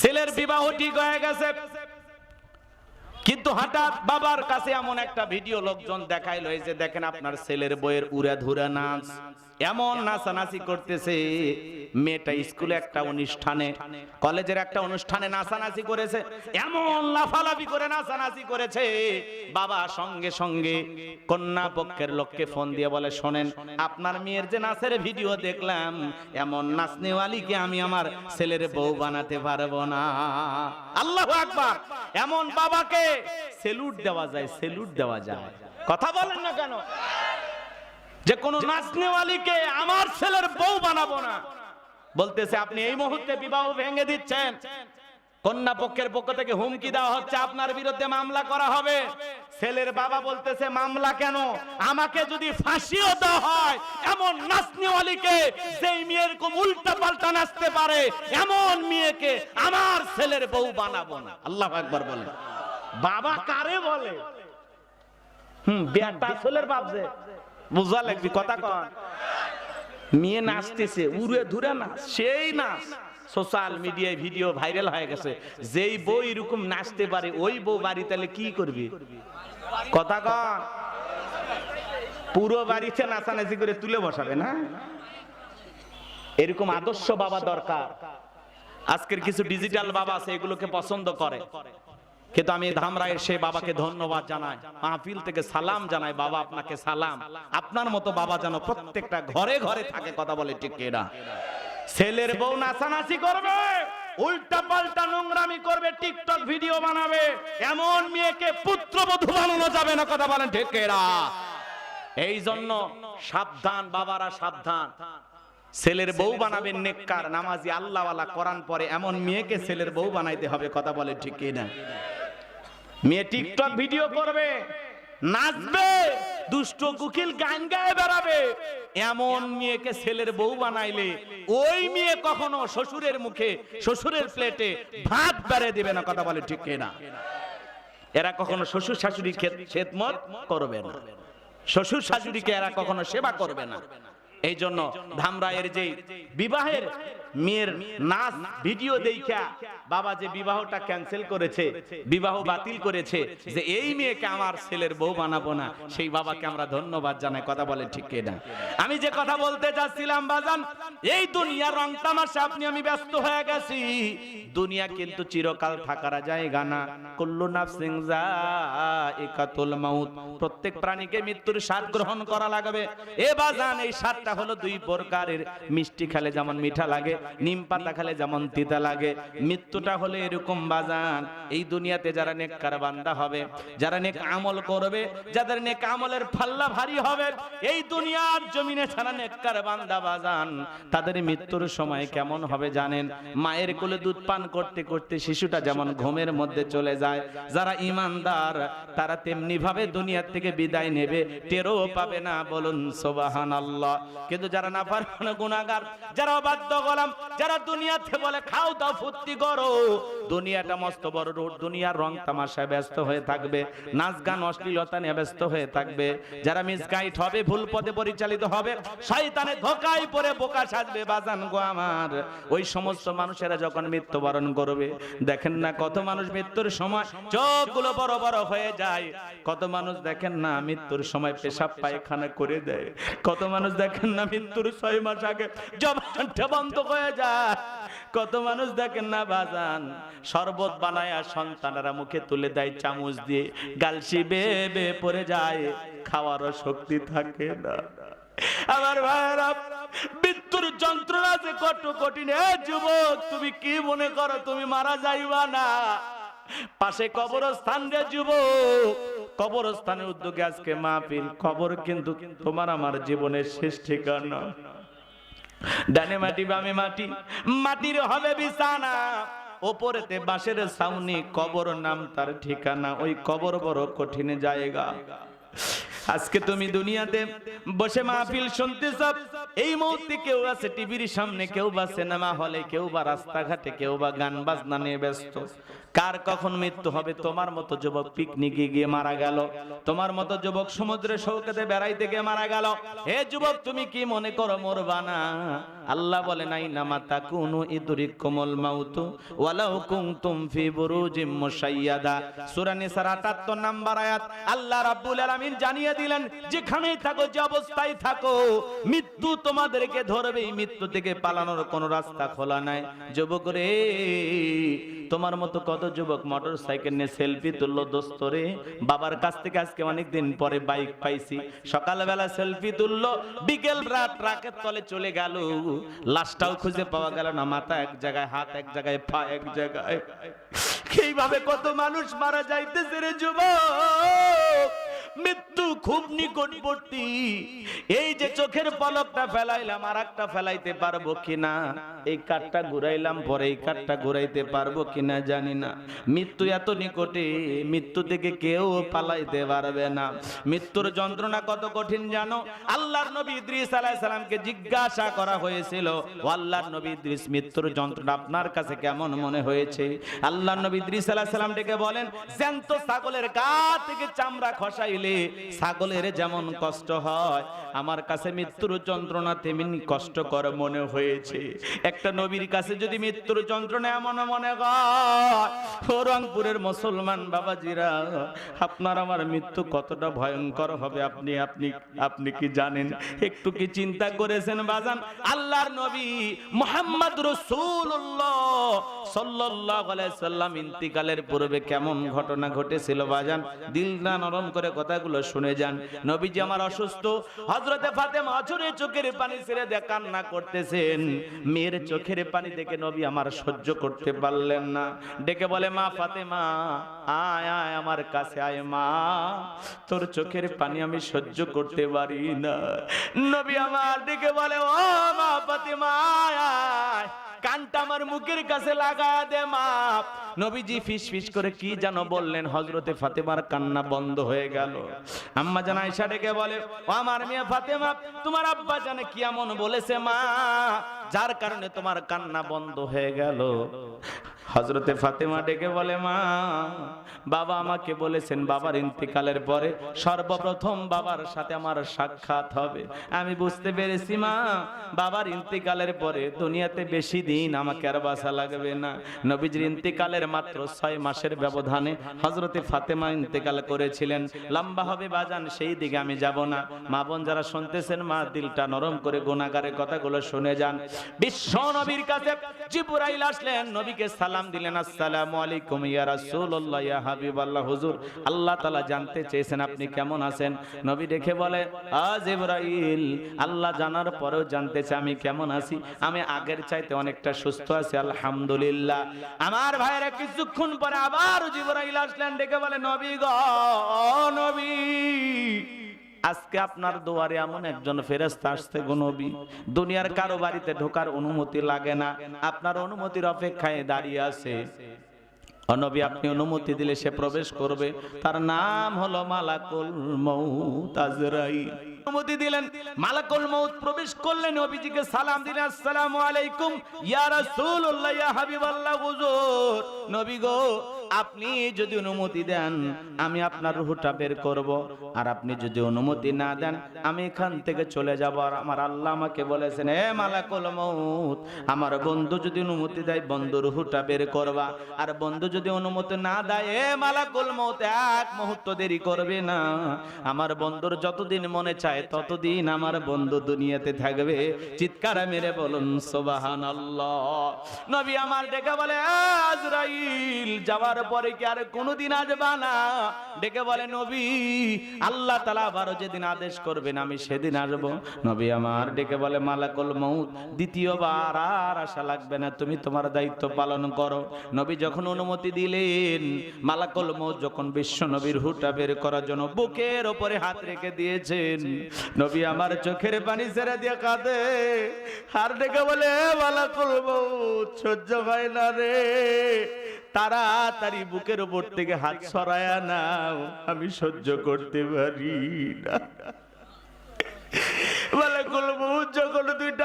ছেলের বিবাহ ঠিক হয়ে গেছে। কিন্তু হঠাৎ বাবার কাছে এমন একটা ভিডিও লোকজন দেখাইলো, এই যে দেখেন আপনার ছেলের বইয়ের উড়ে ধুরে নাচ। এমন নাচানাচি করতেছে। মেয়েটা স্কুলে একটা অনুষ্ঠানে, কলেজের একটা অনুষ্ঠানে নাচানাচি করেছে। এমন লাফালাফি করে নাচানাচি করেছে। বাবা সঙ্গে সঙ্গে কন্যা পক্ষের লোককে ফোন দিয়ে বলে, শোনেন, আপনার মেয়ের যে নাচের ভিডিও দেখলাম, এমন নাচনেওয়ালিকে আমি আমার ছেলের বউ বানাতে পারব না। আল্লাহ আকবার। এমন বাবাকে সেলুট দেওয়া যায়, সেলুট দেওয়া যায়। কথা বলেন না কেন? যে কোন নাচনেওয়ালিকে আমার ছেলের বউ বানাবো না। বলতেছে, আপনি এই মুহূর্তে বিবাহ ভেঙে দিচ্ছেন। কন্যা পক্ষের পক্ষ থেকে হুমকি দেওয়া হচ্ছে, আপনার বিরুদ্ধে মামলা করা হবে। ছেলের বাবা বলতেছে, মামলা কেন? আমাকে যদি ফাঁসিও দেওয়া হয়, এমন নাচনিওয়ালিকে যেই মেয়ের কম উল্টা পাল্টা নাচতে পারে, এমন মেয়েকে আমার ছেলের বউ বানাবো না। আল্লাহ একবার বলে। বাবা কারে বলে? হুম, বেটা ছেলের বাপ যে। বুঝা লাগবি, কথা কন। মেয়ে নাচতেছে, উড়ে ধুরে নাচ সেই নাচ। সোশ্যাল মিডিয়ায় ভিডিও ভাইরাল হয়ে গেছে। যেই বউ এরকম নাচতে পারে, ওই বউ বাড়ি তাহলে কি করবি? কথা কন। পুরো বাড়িতে নাচানাচি করে তুলে বসাবে না? এরকম আদর্শ বাবা দরকার। আজকের কিছু ডিজিটাল বাবা আছে, এগুলোকে পছন্দ করে। কিন্তু আমি ধামরায়ের সেই বাবাকে ধন্যবাদ জানাই, মাহফিল থেকে সালাম জানাই, বাবা আপনাকে সালাম। আপনার মতো বাবা যেন প্রত্যেকটা ঘরে ঘরে থাকে, কথা বলে ঠিক এরা ছেলের বউ নাচানাচি করবে, উল্টা পাল্টা নোংরামি করবে, টিকটক ভিডিও বানাবে, এমন মেয়েকে পুত্রবধূ বানানো যাবে না, কথা বলেন ঠিক এরা এই জন্য সাবধান, বাবারা সাবধান। ছেলের বউ বানাবেন নেককার, নামাজি আল্লাহওয়ালা কোরআন পরে এমন মেয়েকে ছেলের বউ বানাইতে হবে, কথা বলে ঠিক না মেয়ে টিকটক ভিডিও করবে, নাচবে, দুষ্ট কুকিল গান গায়ে বেড়াবে। এমন মেয়েকে ছেলের বউ বানাইলে ওই মেয়ে কখনো শ্বশুরের মুখে, শ্বশুরের প্লেটে ভাত বেড়ে দেবে না, কথা বলে ঠিক না এরা কখনো শ্বশুর শাশুড়ি খেদমত করবে না। শ্বশুর শাশুড়িকে এরা কখনো সেবা করবে না। এই জন্য ধামরায়ের যে বিবাহের মেয়ের নাচ ভিডিও দেখা বাবা যে বিবাহটা ক্যান্সেল করেছে বিবাহ বাতিল করেছে যে এই মেয়েকে আমার ছেলের বউ বানাবো না সেই বাবাকে আমরা ধন্যবাদ জানাই কথা বলে ঠিক না আমি যে কথা বলতে চাচ্ছিলাম বাজান এই দুনিয়ার রং তামাশা, আপনি, আমি ব্যস্ত হয়ে গেছি। দুনিয়া কিন্তু চিরকাল থাকার জায়গা না। কুল্লু নাফসিং যায়িকাতুল মাউত। প্রত্যেক প্রাণীকে মৃত্যুর স্বাদ গ্রহণ করা লাগবে। এ বাজান এই স্বাদটা হলো দুই প্রকারের। মিষ্টি খেলে যেমন মিঠা লাগে, নিম পাতা খেলে যেমন তিতা লাগে। মৃত্যুটা হলো এরকম বাজান এই দুনিয়াতে যারা নেককার বান্দা হবে, যারা নেক আমল করবে, যাদের নেক আমলের ফাল্লা ভারী হবে, এই দুনিয়ার জমিনে ছাড়া নেককার বান্দা বাজান তাদের মৃত্যুর সময় কেমন হবে জানেন? মায়ের কোলে দুধ পান করতে করতে শিশুটা যেমন ঘুমের মধ্যে চলে যায়, যারা ইমানদার, তারা তেমনি ভাবে দুনিয়ার থেকে বিদায় নেবে, টেরও পাবে না, বলুন সোবাহান আল্লাহ কিন্তু যারা না পারে গুণাগার যারা বাধ্য গোলাম, যারা দুনিয়াতে বলে, খাও দাও, ফুর্তি করো। দুনিয়াটা মস্ত বড় রোড, দুনিয়ার রং তামাশায় ব্যস্ত হয়ে থাকবে নাচ গান অশ্লীলতা নিয়ে ব্যস্ত হয়ে থাকবে। যারা মিসগাইড হবে, ভুল পথে পরিচালিত হবে শয়তানে ধোকায় পড়ে বোকা সাজবে বাজান গো আমার। ওই সমস্ত মানুষেরা যখন মৃত্যুবরণ করবে, দেখেন না কত মানুষ মৃত্যুর সময় চোখগুলো বড় বড় হয়ে যায়। কত মানুষ দেখেন না মৃত্যুর সময় পেশাব পায়খানা করে দেয়। কত মানুষ দেখেন না মৃত্যুর ছয় মাস আগে জবানটা বন্ধ হয়ে যায়। কত মানুষ দেখেন না বাজান, শরবত বানায় সন্তানেরা মুখে তুলে দেয় চামচ দিয়ে। গালসি বেয়ে বেয়ে পড়ে যায়, খাওয়ারও শক্তি থাকে না। আমার ভাইয়েরা, মৃত্যুর যন্ত্রণা যে কত কঠিন। যুবক, তুমি কি মনে করো, তুমি মারা যাইবা না? পাশে কবরস্থান রে যুবক, কবরস্থানের উদ্যোগে আজকে মাহফিল। খবর কিন্তু তোমার আমার জীবনের শেষ ঠিকানা। ডানে মাটি, বামে মাটি, মাটির হবে বিছানা। ওপরেতে বাঁশের সাউনি কবর নাম তার ঠিকানা। ওই কবর বড় কঠিন জায়গা। আজকে তুমি দুনিয়াতে বসে মাহফিল শুনতে শুনতেছ। এই মুহূর্তে কেউ আছে টিভির সামনে, কেউ বা সিনেমা হলে, কেউ বা রাস্তাঘাটে, কেউ বা গান বাজনা নিয়ে ব্যস্ত। কার কখন মৃত্যু হবে? তোমার মতো যুবক পিকনিকে গিয়ে মারা গেল। তোমার মতো যুবক সমুদ্রে সৌকাতে বেড়াইতে গিয়ে মারা গেল। হে যুবক, তুমি কি মনে করো মরবা না? আল্লাহ বলে নাই নামা তাকুনু কোমল মাউতু ওয়ালাউ কুনতুম ফি বুরুজিম মুশাইয়াদা। সূরা নিসার 78 নাম্বার আয়াত, আল্লাহ রাব্বুল আলামিন জানিয়ে দিলেন, যেখানেই থাকো, যে অবস্থায় থাকো, মৃত্যু তোমাদেরকে ধরবে এই মৃত্যু থেকে পালানোর কোনো রাস্তা খোলা নাই। যুবক রে, তোমার মতো কত যুবক মোটর সাইকেল নিয়ে সেলফি তুললো, দোস্ত রে? বাবার কাছ থেকে আজকে অনেক দিন পরে বাইক পাইছি। সকালবেলা সেলফি তুললো, বিকেল রাত ট্রাকের তলে চলে গেল। লাশটাও খুঁজে পাওয়া গেল না মাথা এক জায়গায় হাত এক জায়গায় পা এক জায়গায়। এইভাবে কত মানুষ মারা যাইতেছে রে যুবক। মৃত্যু খুব নিকটবর্তী। এই যে চোখের পলকটা ফেলাইলাম আর একটা ফেলাইতে পারব কিনা? এই কাঠটা ঘুরাইলাম, পরে এই কাঠটা ঘুরাইতে পারব কিনা জানি না। মৃত্যু এত নিকটে, মৃত্যু থেকে কেউ পালাইতে পারবে না। মৃত্যুর যন্ত্রণা কত কঠিন জানো? আল্লাহর নবী ইদ্রিস আলাইহিস সালামকে জিজ্ঞাসা করা হয়েছিল, আল্লাহর নবী ইদ্রিস, মৃত্যুর যন্ত্রণা আপনার কাছে কেমন মনে হয়েছে? আল্লাহর নবী ইদ্রিস আলাইহিস সালাম ডেকে বলেন, জ্যান্ত ছাগলের গা থেকে চামড়া খসাইলে ছাগলের যেমন কষ্ট হয়, আমার কাছে মৃত্যুর যন্ত্রণা তেমনি কষ্টকর মনে হয়েছে। একটা নবীর কাছে যদি মৃত্যুর যন্ত্রণা এমন মনে হয়, রংপুরের মুসলমান বাবাজিরা, আপনার আমার মৃত্যু কতটা ভয়ঙ্কর হবে আপনি আপনি আপনি কি জানেন? একটু কি চিন্তা করেছেন বাজান? আল্লাহর নবী মোহাম্মদ রসুল্লাহ সাল্লাল্লাহু আলাইহি সাল্লাম ইন্তিকালের পূর্বে কেমন ঘটনা ঘটেছিল বাজান? দিল না নরম করে কথাগুলো শুনে যান। নবীজি আমার অসুস্থ। হযরতে ফাতেমা অঝরে চোখের পানি ছেড়ে দিয়ে কান্না করতেছেন। মেয়ের চোখের পানি দেখে নবী আমার সহ্য করতে পারলেন না। ডেকে বলে, মা ফাতেমা, আয় আয় আমার কাছে, আয় মা। তোর চোখের পানি আমি সহ্য করতে পারি না। নবী আমার ডেকে বলে, ও মা ফাতেমা, আয় আয়। কানটা আমার মুখের কাছে লাগা দে, মা। নবীজি ফিস ফিস করে কি যেন বললেন। হজরতে ফাতেমার কান্না বন্ধ হয়ে গেল। আম্মা জান আয়েশা ডেকে বলে, ও আমার মেয়ে ফাতেমা, তোমার আব্বা জানে কি এমন বলেছে মা? যার কারণে তোমার কান্না বন্ধ হয়ে গেল। হজরতে ফাতেমা ডেকে বলে, মা, বাবা আমাকে বলেছেন বাবার ইন্তিকালের পরে সর্বপ্রথম বাবার সাথে আমার সাক্ষাৎ হবে। আমি বুঝতে পেরেছি, মা, বাবার ইন্তিকালের পরে দুনিয়াতে বেশি দিন আমাকে আর বাসা লাগবে না। নবীজির ইন্তিকালের মাত্র ছয় মাসের ব্যবধানে হজরতে ফাতেমা ইন্তেকাল করেছিলেন। লম্বা হবে বাজান, সেই দিকে আমি যাব না। মা বোন যারা শুনতেছেন, মা, দিলটা নরম করে গুণাগারের কথাগুলো শুনে যান। বিশ্ব নবীর কাছে জিবরাইল আসলেন, নবীকে সালাম দিলেন, আসসালামু আলাইকুম, ইয়া রাসূলুল্লাহ, ইয়া হাবিবাল্লাহ, হুজুর। আল্লাহ তাআলা জানতে চেয়েছেন আপনি কেমন আছেন? নবী দেখে বলে আল্লাহ জানার পরেও আমি কেমন আছি। আমি আগের চাইতে অনেকটা সুস্থ আছি, আলহামদুলিল্লাহ। আমার ভাইরা কিছুক্ষণ পরে আবার জিবরাইল আসলেন, ডেকে বলে, নবী গো আজকে আপনার দুয়ারে এমন একজন ফেরেস্তা আসছে গো দুনিয়ার কারও বাড়িতে ঢোকার অনুমতি লাগে না। আপনার অনুমতির অপেক্ষায় দাঁড়িয়ে আছে। অনবী আপনি অনুমতি দিলে সে প্রবেশ করবে। তার নাম হলো মালাকুল মৌত আজরাইল। অনুমতি দিলেন, মালাকুল মৌত প্রবেশ করলেন। নবীজিকে সালাম দিলেন, আসসালামু আলাইকুম, ইয়া রাসূলুল্লাহ, ইয়া হাবিবাল্লাহ, হুজুর। নবী গো আপনি যদি অনুমতি দেন, আমি আপনার রুহটা বের করব। আর আপনি যদি অনুমতি না দেন, আমি এখান থেকে চলে যাব। আর আমার আল্লাহ আমাকে বলেছেন হে মালাকুল মৌত আমার বন্ধু যদি অনুমতি দেয়, বন্ধু রুহটা বের করবা। আর বন্ধু যদি অনুমতি না দেয়, এ মালাকুল মৌত এক মুহূর্ত দেরি করবে না। আমার বন্ধুর যতদিন মনে চায়, ততদিন আমার বন্ধু দুনিয়াতে থাকবে। চিৎকার মেরে বলুন সোবাহান নবী আমার ডেকে বলে আজরাইল, যাওয়ার পরে কি আর কোনোদিন আসবা না? ডেকে বলে, নবী, আল্লাহ তালা আবারও যেদিন আদেশ করবেন, আমি সেদিন আসব। নবী আমার ডেকে বলে, মালাকুল মৌত দ্বিতীয়বার আর আশা লাগবে না, তুমি তোমার দায়িত্ব পালন করো। নবী যখন অনুমতি দিলেন, মালাকুল মৌত যখন বিশ্ব নবীর হুটা বের করার জন্য বুকের ওপরে হাত রেখে দিয়েছেন, নবী আমার চোখের পানি ছেড়ে দিয়ে কাঁদে। হার ডেকে বলে, "এ মালাকুল মৌত সহ্য হয় না রে। তাড়াতাড়ি বুকের উপর থেকে হাত সরায় নাও আমি সহ্য করতে পারি না। বলে কলবু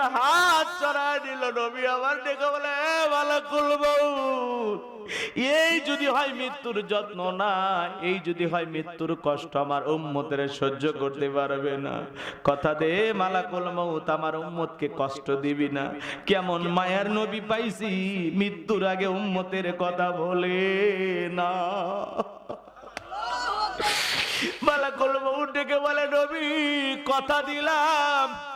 হাত চড়ায় নিল নবী আমার দেখে বলে, "এ মালাকুল এই যদি হয় মৃত্যুর যত্ন না, এই যদি হয় মৃত্যুর কষ্ট আমার উম্মতের সহ্য করতে পারবে না। কথা দে মালাকুল মৌত আমার উম্মতকে কষ্ট দিবি না। কেমন মায়ার নবী পাইছি, মৃত্যুর আগে উম্মতের কথা বলে না। মালাকুল মৌত ডেকে বলে, নবী, কথা দিলাম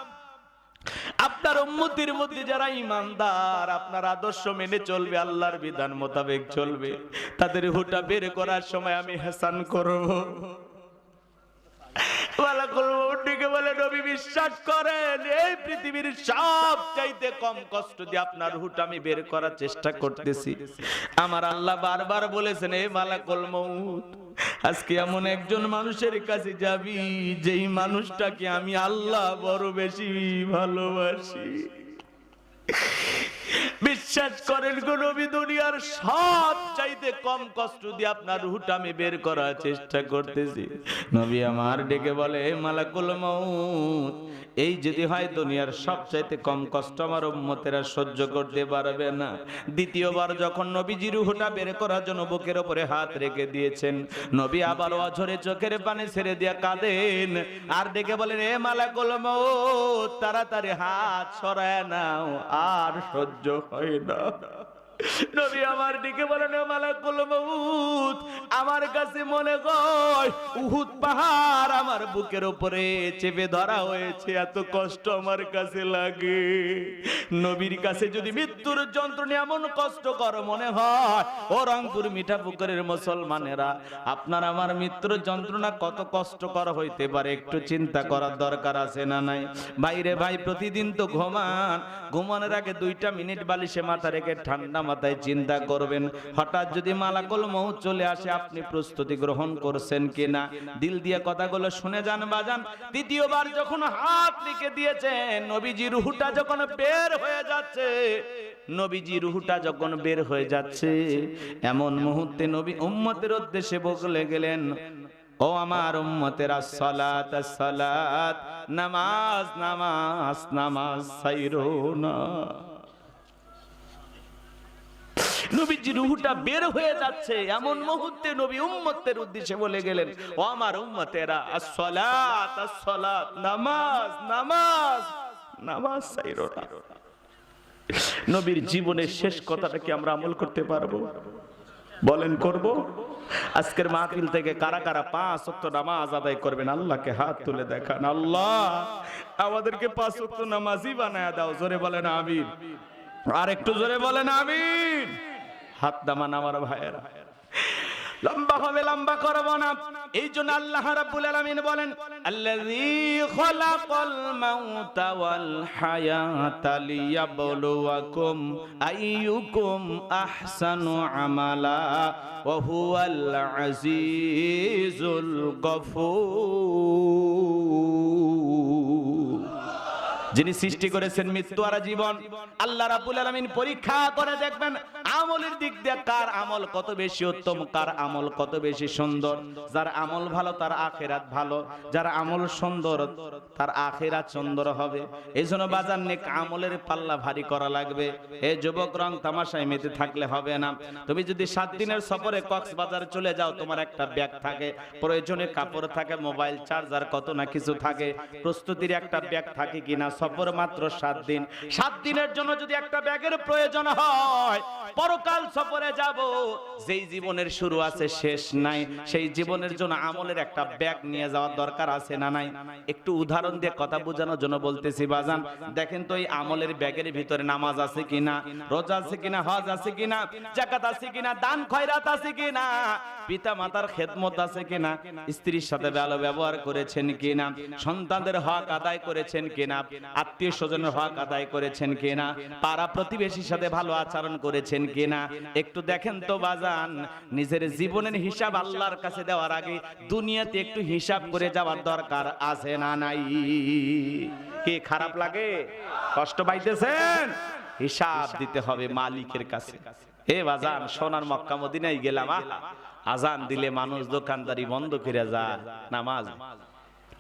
আপনার উম্মতির মধ্যে যারা ইমানদার আপনার আদর্শ মেনে চলবে, আল্লাহর বিধান মোতাবেক চলবে। তাদের হুটা বের করার সময় আমি হেসান করব। বলে বিশ্বাস করেন, এই পৃথিবীর কম কষ্ট দিয়ে আপনার হুট আমি বের করার চেষ্টা করতেছি। আমার আল্লাহ বারবার বলেছেন আজকে এমন একজন মানুষের কাছে যাবি, যেই মানুষটাকে আমি আল্লাহ বড় বেশি ভালোবাসি। বিশ্বাস করেন নবী, দুনিয়ার সব চাইতে কম কষ্ট দিয়ে আপনার রুহটা আমি বের করার চেষ্টা করতেছি। নবী আমার ডেকে বলে, "হে মালাকুল মউত, এই যদি হয় দুনিয়ার সব চাইতে কম কষ্ট আমার উম্মতেরা সহ্য করতে পারবে না। দ্বিতীয়বার যখন নবীজি রুহটা বের করার জন্য বুকের উপরে হাত রেখে দিয়েছেন, নবী আবার অঝরে চোখের পানে ছেড়ে দিয়া কাঁদেন আর ডেকে বলেন এ মালাকুল মউত, তাড়াতাড়ি হাত সরায় নাও, আর সহ্য হয় না নবী আমার দিকে বলেন, "ও মালাকুল মউত, আমার কাছে মনে হয় উহুদ পাহাড় আমার বুকের উপরে চেপে ধরা হয়েছে, এত কষ্ট আমার কাছে লাগে। নবীর কাছে যদি মৃত্যুর যন্ত্রণা এমন কষ্টকর মনে হয়, ও রংপুর মিঠা পুকুরের মুসলমানেরা, আপনার আমার মৃত্যুর যন্ত্রণা কত কষ্টকর হইতে পারে, একটু চিন্তা করার দরকার আছে না নাই? বাইরে ভাই, প্রতিদিন তো ঘুমান, ঘুমানোর আগে দুইটা মিনিট বালিশে মাথা রেখে ঠান্ডা মাথায় চিন্তা করবেন। হঠাৎ যদি মালাকল মৌ চলে আসে, আপনি প্রস্তুতি গ্রহণ করছেন কিনা? দিল দিয়ে কথাগুলো শুনে যান বাজান। দ্বিতীয়বার যখন হাত লিখে দিয়েছেন, নবীজি রুহুটা যখন বের হয়ে যাচ্ছে, নবীজি রুহুটা যখন বের হয়ে যাচ্ছে, এমন মুহূর্তে নবী উম্মতের উদ্দেশ্যে বলে গেলেন, ও আমার উম্মতেরা, সালাত সালাত, নামাজ নামাজ নামাজ সাইরো না। নবীজি রুহুটা বের হয়ে যাচ্ছে। এমন মুহূর্তে নবী উম্মতের উদ্দেশ্যে বলে গেলেন, ও আমার উম্মতেরা, আসসালাত আসসালাত, নামাজ নামাজ নামাজ নবীর জীবনের শেষ কথাটা কি আমরা আমল করতে পারব? বলেন, করব। আজকের মাহফিল থেকে কারা কারা পাঁচ ওয়াক্ত নামাজ আদায় করবেন, আল্লাহকে হাত তুলে দেখান। আল্লাহ, আমাদেরকে পাঁচ ওয়াক্ত নামাজই বানায় দাও। জোরে বলেন, আমিন। আর একটু জোরে বলেন, আমিন। হাত দামান আমার ভাইয়েরা। লম্বা হবে, লম্বা করব না। এই জন্য আল্লাহ রাব্বুল আলামিন বলেন, আল্লাযী খলাকাল মাউতা ওয়াল হায়াতা লিয়াবলুয়াকুম আইয়ুকুম আহসানু আমালা, ওয়া হুয়াল আজিজুল গফুর। যিনি সৃষ্টি করেছেন মৃত্যু আর জীবন, আল্লাহ রাব্বুল আলামিন পরীক্ষা করে দেখবেন আমলের দিক দিয়ে কার আমল কত বেশি উত্তম, কার আমল কত বেশি সুন্দর। যার আমল ভালো, তার আখেরাত ভালো। যার আমল সুন্দর, তার আখেরাত সুন্দর হবে। এই জন্য বাজার নেক আমলের পাল্লা ভারী করা লাগবে। এই যুবক, রং তামাশায় মেতে থাকলে হবে না। তুমি যদি সাত দিনের সফরে কক্সবাজার চলে যাও, তোমার একটা ব্যাগ থাকে। প্রয়োজনে কাপড় থাকে, মোবাইল, চার্জার, কত না কিছু থাকে। প্রস্তুতির একটা ব্যাগ থাকে কিনা সফর মাত্র সাত দিন। সাত দিনের জন্য যদি একটা ব্যাগের প্রয়োজন হয়, পরকাল সফরে যাব। যেই জীবনের শুরু আছে, শেষ নাই। সেই জীবনের জন্য আমলের একটা ব্যাগ নিয়ে যাওয়ার দরকার আছে না নাই? একটু উদাহরণ দিয়ে কথা বোঝানোর জন্য বলতেছি, বাজান, দেখেন তো এই আমলের ব্যাগের ভিতরে নামাজ আছে কিনা, রোজা আছে কিনা, হজ আছে কিনা জাকাত আছে কিনা, দান, খয়রাত আছে কিনা পিতা মাতার খেদমত আছে কিনা, স্ত্রীর সাথে ভালো ব্যবহার করেছেন কিনা, সন্তানদের হক আদায় করেছেন কিনা আত্মীয় স্বজনের হক আদায় করেছেন কিনা? পাড়া প্রতিবেশীর সাথে ভালো আচরণ করেছেন কিনা? একটু দেখেন তো বাজান, নিজের জীবনের হিসাব আল্লাহর কাছে দেওয়ার আগে দুনিয়াতে একটু হিসাব করে যাওয়ার দরকার আছে না নাই? কি খারাপ লাগে? কষ্ট পাইতেছেন? হিসাব দিতে হবে মালিকের কাছে। এ বাজান, সোনার মক্কা মদিনায় গেলাম আজান দিলে মানুষ দোকানদারি বন্ধ করে যায়, নামাজ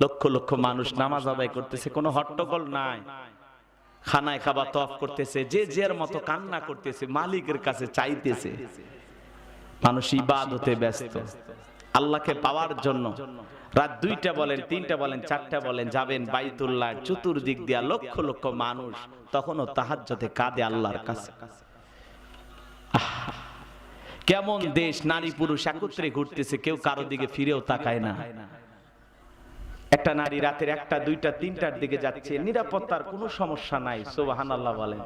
লক্ষ লক্ষ মানুষ নামাজ আদায় করতেছে, কোনো হট্টগোল নাই। খানায় খাবার তফ করতেছে, যে যার মতো কান্না করতেছে, মালিকের কাছে চাইতেছে। মানুষ ইবাদতে ব্যস্ত। আল্লাহকে পাওয়ার জন্য রাত দুইটা বলেন, তিনটা বলেন, চারটা বলেন, যাবেন বাইতুল্লাহ, চতুর্দিক দিয়া লক্ষ লক্ষ মানুষ তখনও তাহাজ্জতে কাঁদে আল্লাহর কাছে। কেমন দেশ, নারী পুরুষ একত্রে ঘুরতেছে, কেউ কারও দিকে ফিরেও তাকায় না। একটা নারী রাতের একটা, দুইটা, তিনটার দিকে যাচ্ছে। নিরাপত্তার কোনো সমস্যা নাই সোবাহান আল্লাহ বলেন।